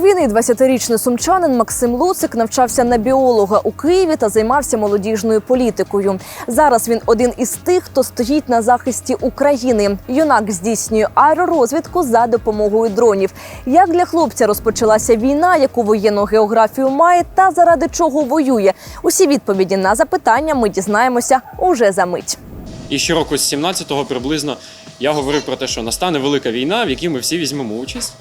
До війни 20-річний сумчанин Максим Луцик навчався на біолога у Києві та займався молодіжною політикою. Зараз він один із тих, хто стоїть на захисті України. Юнак здійснює аеророзвідку за допомогою дронів. Як для хлопця розпочалася війна, яку воєнну географію має та заради чого воює? Усі відповіді на запитання ми дізнаємося уже за мить. І щороку з 17-го приблизно я говорив про те, що настане велика війна, в якій ми всі візьмемо участь.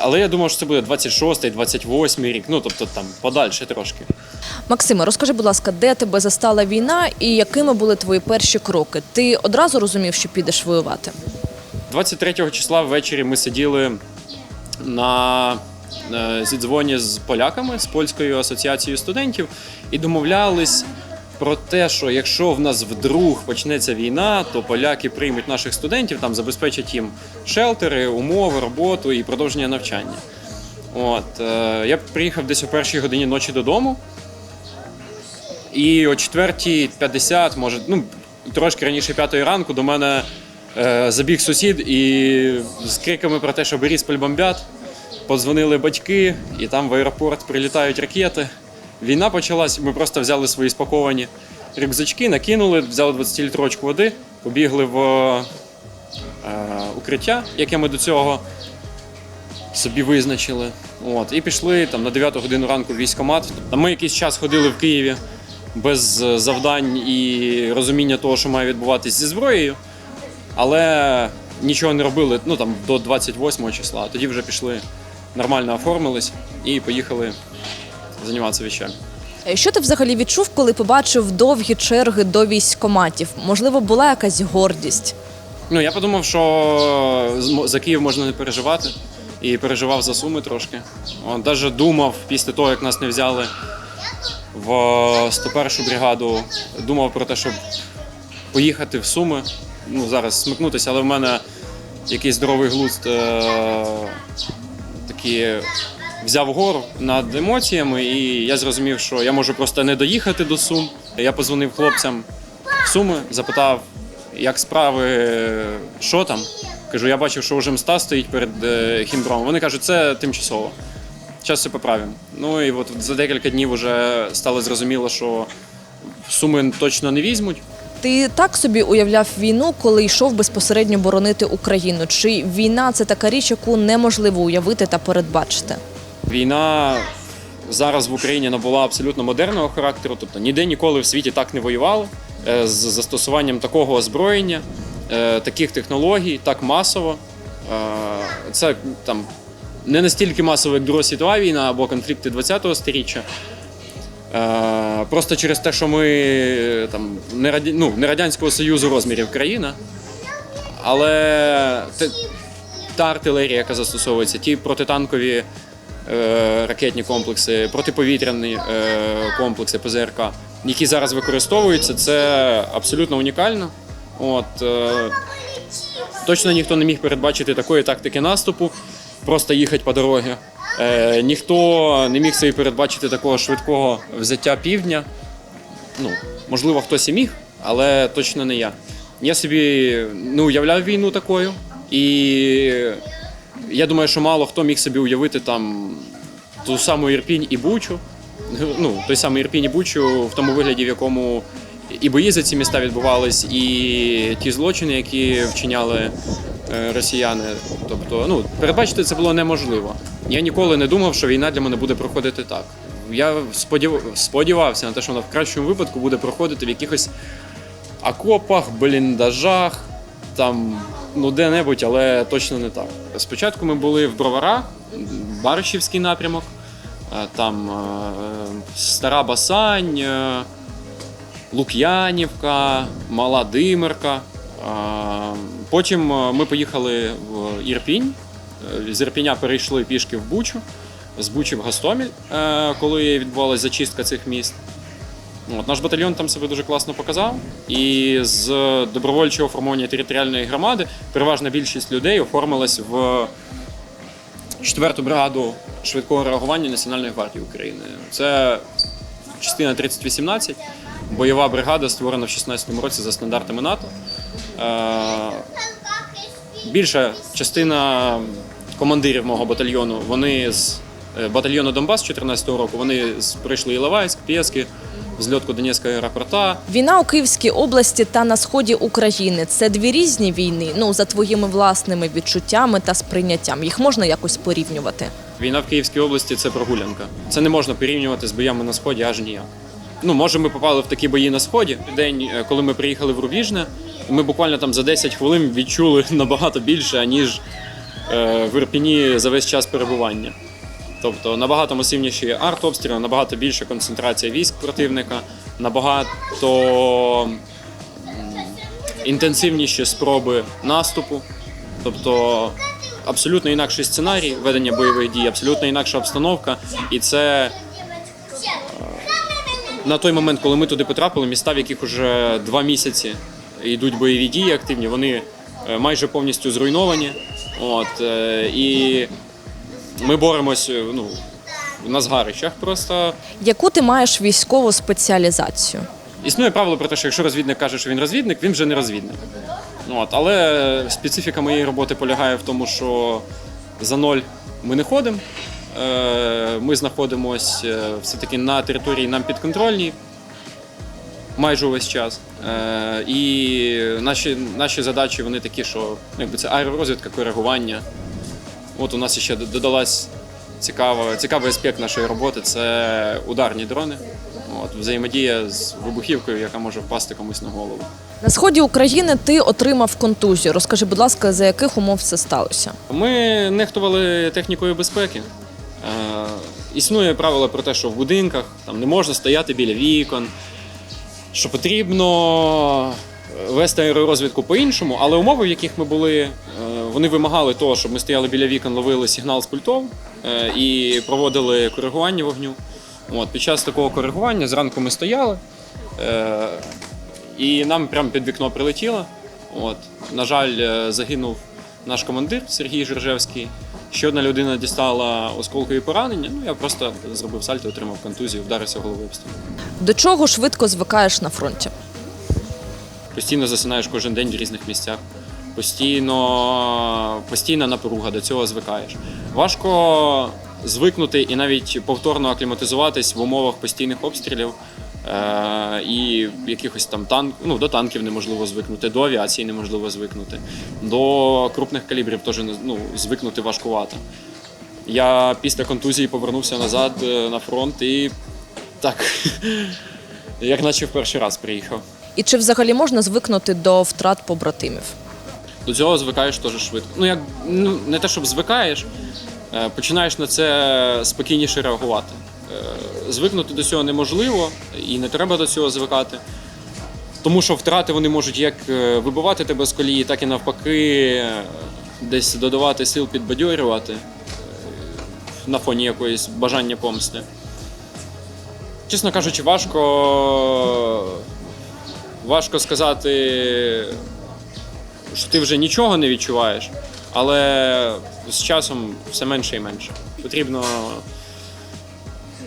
Але я думав, що це буде 26-й, 28-й рік, ну тобто там подальше трошки. Максиме, розкажи, будь ласка, де тебе застала війна і якими були твої перші кроки? Ти одразу розумів, що підеш воювати? 23 числа ввечері ми сиділи на е, зідзвоні з поляками з польською асоціацією студентів і домовлялись про те, що якщо в нас вдруг почнеться війна, то поляки приймуть наших студентів, там забезпечать їм шелтери, умови, роботу і продовження навчання. От е, я приїхав десь о першій годині ночі додому. І о 4.50, може, ну трошки раніше п'ятої ранку до мене е, забіг сусід і з криками про те, що Борисполь бомбять. Подзвонили батьки, і там в аеропорт прилітають ракети. Війна почалась, ми просто взяли свої спаковані рюкзачки, накинули, взяли 20-літровочку води, побігли в е, укриття, яке ми до цього собі визначили. От, і пішли там на 9 годину ранку в військкомат. Там ми якийсь час ходили в Києві без завдань і розуміння того, що має відбуватись зі зброєю, але нічого не робили ну, там, до 28 числа. Тоді вже пішли, нормально оформились і поїхали займатися вещами. Е, Що ти взагалі відчув, коли побачив довгі черги до військкоматів? Можливо, була якась гордість? Ну, я подумав, що за Київ можна не переживати. І переживав за суми трошки. От, Навіть думав після того, як нас не взяли в 101-шу бригаду, думав про те, щоб поїхати в Суми. Ну, зараз смикнутися, але в мене якийсь здоровий глузд е- такі взяв гору над емоціями, і я зрозумів, що я можу просто не доїхати до Сум. Я позвонив хлопцям в Суми, запитав, як справи, що там. Кажу, я бачив, що вже мста стоїть перед е. Вони кажуть, це тимчасово. Зараз все поправимо. Ну і от за декілька днів вже стало зрозуміло, що суми точно не візьмуть. Ти так собі уявляв війну, коли йшов безпосередньо боронити Україну? Чи війна це така річ, яку неможливо уявити та передбачити? Війна зараз в Україні набула абсолютно модерного характеру, тобто ніде ніколи в світі так не воювали е, з застосуванням такого озброєння, е, таких технологій, так масово. Е, Це там не настільки масово, як Друга світова війна або конфлікти 20-го сторіччя. Просто через те, що ми там не, раді... ну, не Радянського Союзу розмірів країна, але та артилерія, яка застосовується, ті протитанкові ракетні комплекси, протиповітряні е, комплекси ПЗРК, які зараз використовуються, це абсолютно унікально. От, е, точно ніхто не міг передбачити такої тактики наступу, просто їхати по дорозі. Е, ніхто не міг собі передбачити такого швидкого взяття півдня. Ну, можливо, хтось і міг, але точно не я. Я собі не уявляв війну такою, і я думаю, що мало хто міг собі уявити там ту саму Ірпінь і Бучу. Ну, той самий Ірпінь і Бучу в тому вигляді, в якому і бої за ці міста відбувались, і ті злочини, які вчиняли е, росіяни. Тобто, ну, передбачити це було неможливо. Я ніколи не думав, що війна для мене буде проходити так. Я сподівався на те, що вона в кращому випадку буде проходити в якихось окопах, бліндажах, там ну де-небудь, але точно не так. Спочатку ми були в Броварах, Баришівський напрямок, е, там е, Стара Басань, е, Лук'янівка, Мала Димирка. Е, Потім ми поїхали в Ірпінь. З Ірпіня перейшли пішки в Бучу, з Бучі в Гостоміль, е, коли відбувалася зачистка цих міст. От, наш батальйон там себе дуже класно показав. І з добровольчого формування територіальної громади переважна більшість людей оформилась в 4-ту бригаду швидкого реагування Національної гвардії України. Це частина 3018, бойова бригада, створена в 16-му році за стандартами НАТО. Е, Більша частина командирів мого батальйону. Вони з батальйону Донбас 14-го року. Вони прийшли Іловайськ, Пєски, зльотку Донецького аеропорта. Війна у Київській області та на сході України це дві різні війни. Ну за твоїми власними відчуттями та сприйняттям. Їх можна якось порівнювати. Війна в Київській області це прогулянка. Це не можна порівнювати з боями на сході аж ніяк. Ну, може, ми попали в такі бої на сході. День, е, коли ми приїхали в Рубіжне, ми буквально там за 10 хвилин відчули набагато більше, аніж е, в Ірпіні за весь час перебування. Тобто набагато масивніші артобстріли, набагато більша концентрація військ противника, набагато інтенсивніші спроби наступу. Тобто абсолютно інакший сценарій ведення бойових дій, абсолютно інакша обстановка. І це е, на той момент, коли ми туди потрапили, міста, в яких вже два місяці йдуть бойові дії активні, вони е, майже повністю зруйновані. От, е, і ми боремось е, ну, на згарищах просто. Яку ти маєш військову спеціалізацію? Існує правило про те, що якщо розвідник каже, що він розвідник, він вже не розвідник. От, але специфіка моєї роботи полягає в тому, що за ноль ми не ходимо. Е, Ми знаходимося все-таки на території нам підконтрольній майже увесь час. Е, І наші, наші задачі вони такі, що ну, якби це аеророзвідка, коригування. От у нас ще додалась цікава, цікавий аспект нашої роботи це ударні дрони. От, взаємодія з вибухівкою, яка може впасти комусь на голову. На сході України ти отримав контузію. Розкажи, будь ласка, за яких умов це сталося? Ми нехтували технікою безпеки. Е, існує правило про те, що в будинках там не можна стояти біля вікон, що потрібно вести аеророзвідку по-іншому, але умови, в яких ми були, е, вони вимагали того, щоб ми стояли біля вікон, ловили сигнал з пультов е, і проводили коригування вогню. От, під час такого коригування зранку ми стояли, е, і нам прямо під вікно прилетіло. От, на жаль, загинув наш командир Сергій Жержевський. Ще одна людина дістала осколкові поранення. Ну я просто зробив сальто, отримав контузію, вдарився головою. До чого швидко звикаєш на фронті? Постійно засинаєш кожен день в різних місцях. Постійно, постійна напруга, до цього звикаєш. Важко звикнути і навіть повторно акліматизуватись в умовах постійних обстрілів. Е, і якихось там танк, ну, до танків неможливо звикнути, до авіації неможливо звикнути, до крупних калібрів теж ну, звикнути важкувато. Я після контузії повернувся назад е, на фронт і так, як наче в перший раз приїхав. І чи взагалі можна звикнути до втрат побратимів? До цього звикаєш теж швидко. Ну, як ну, не те, щоб звикаєш, е, починаєш на це спокійніше реагувати. Е, Звикнути до цього неможливо і не треба до цього звикати. Тому що втрати вони можуть як е, вибивати тебе з колії, так і навпаки, десь додавати сил підбадьорювати на фоні якоїсь бажання помсти. Чесно кажучи, важко, важко сказати, що ти вже нічого не відчуваєш, але з часом все менше і менше. Потрібно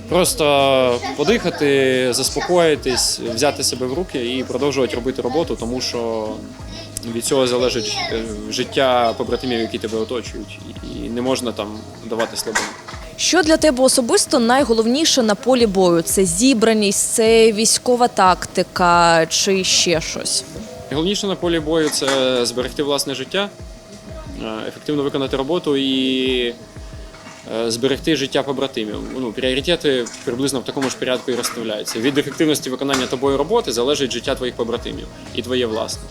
просто подихати, заспокоїтись, взяти себе в руки і продовжувати робити роботу, тому що від цього залежить е, життя побратимів, які тебе оточують, і не можна там давати слабину. Що для тебе особисто найголовніше на полі бою? Це зібраність, це військова тактика чи ще щось? Найголовніше на полі бою це зберегти власне життя, е, ефективно виконати роботу і е, зберегти життя побратимів. Ну, пріоритети приблизно в такому ж порядку і розставляються. Від ефективності виконання тобою роботи залежить життя твоїх побратимів і твоє власне.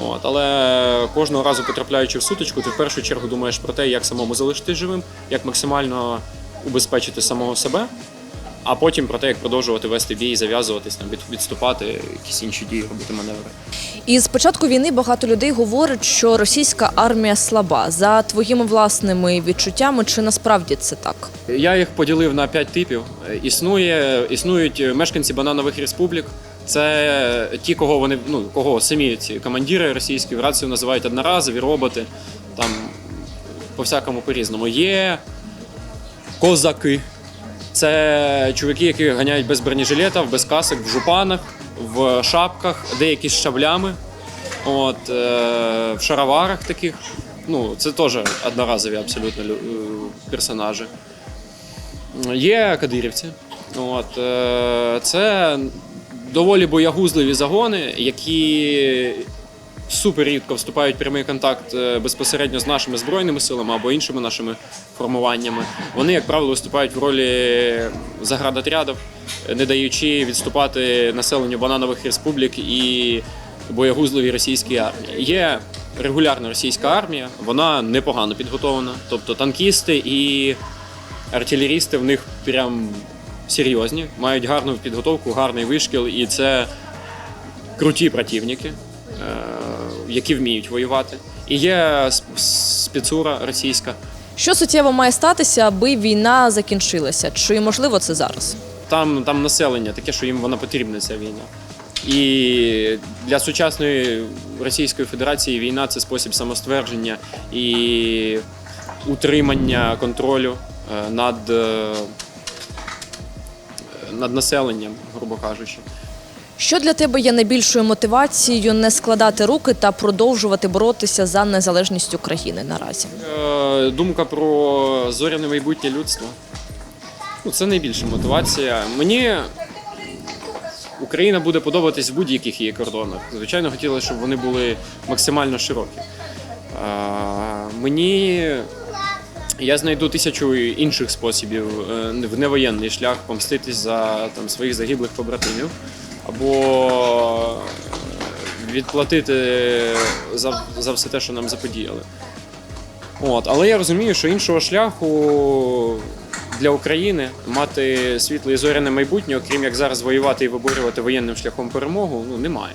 От, але кожного разу потрапляючи в сутичку, ти в першу чергу думаєш про те, як самому залишитись живим, як максимально убезпечити самого себе, а потім про те, як продовжувати вести бій, зав'язуватись, там, від- відступати, якісь інші дії, робити маневри. І з початку війни багато людей говорять, що російська армія слаба. За твоїми власними відчуттями, чи насправді це так? Я їх поділив на п'ять типів. Існує, існують мешканці бананових республік. Це ті, кого вони ну кого самі ці командири російські в рацію називають одноразові роботи. Там по всякому по-різному. Є козаки. Це чуваки, які ганяють без бронежилетів, без касок, в жупанах, в шапках, деякі з шаблями, от, е, в шароварах таких. Ну, це теж одноразові абсолютно лю- е, персонажі. Є кадирівці. От, е, це доволі боягузливі загони, які супер рідко вступають в прямий контакт е, безпосередньо з нашими збройними силами або іншими нашими формуваннями. Вони, як правило, виступають в ролі заградотрядів, не даючи відступати населенню бананових республік і боягузливій російській армії. Є регулярна російська армія, вона непогано підготовлена. Тобто танкісти і артилерісти в них прям серйозні, мають гарну підготовку, гарний вишкіл, і це круті противники, е, які вміють воювати. І є спецура російська. Що суттєво має статися, аби війна закінчилася? Чи можливо це зараз? Там, там населення таке, що їм вона потрібна, ця війна. І для сучасної Російської Федерації війна це спосіб самоствердження і утримання контролю е, над, е, над населенням, грубо кажучи. Що для тебе є найбільшою мотивацією не складати руки та продовжувати боротися за незалежність України наразі? Е, Думка про зоряне майбутнє людства. Ну, це найбільша мотивація. Мені Україна буде подобатись в будь-яких її кордонах. Звичайно, хотілося, щоб вони були максимально широкі. Е, Мені я знайду тисячу інших способів е, в невоєнний шлях помститись за там, своїх загиблих побратимів або е, відплатити за, за все те, що нам заподіяли. От, але я розумію, що іншого шляху для України мати світле і зоряне майбутнє, окрім як зараз воювати і виборювати воєнним шляхом перемогу, ну немає.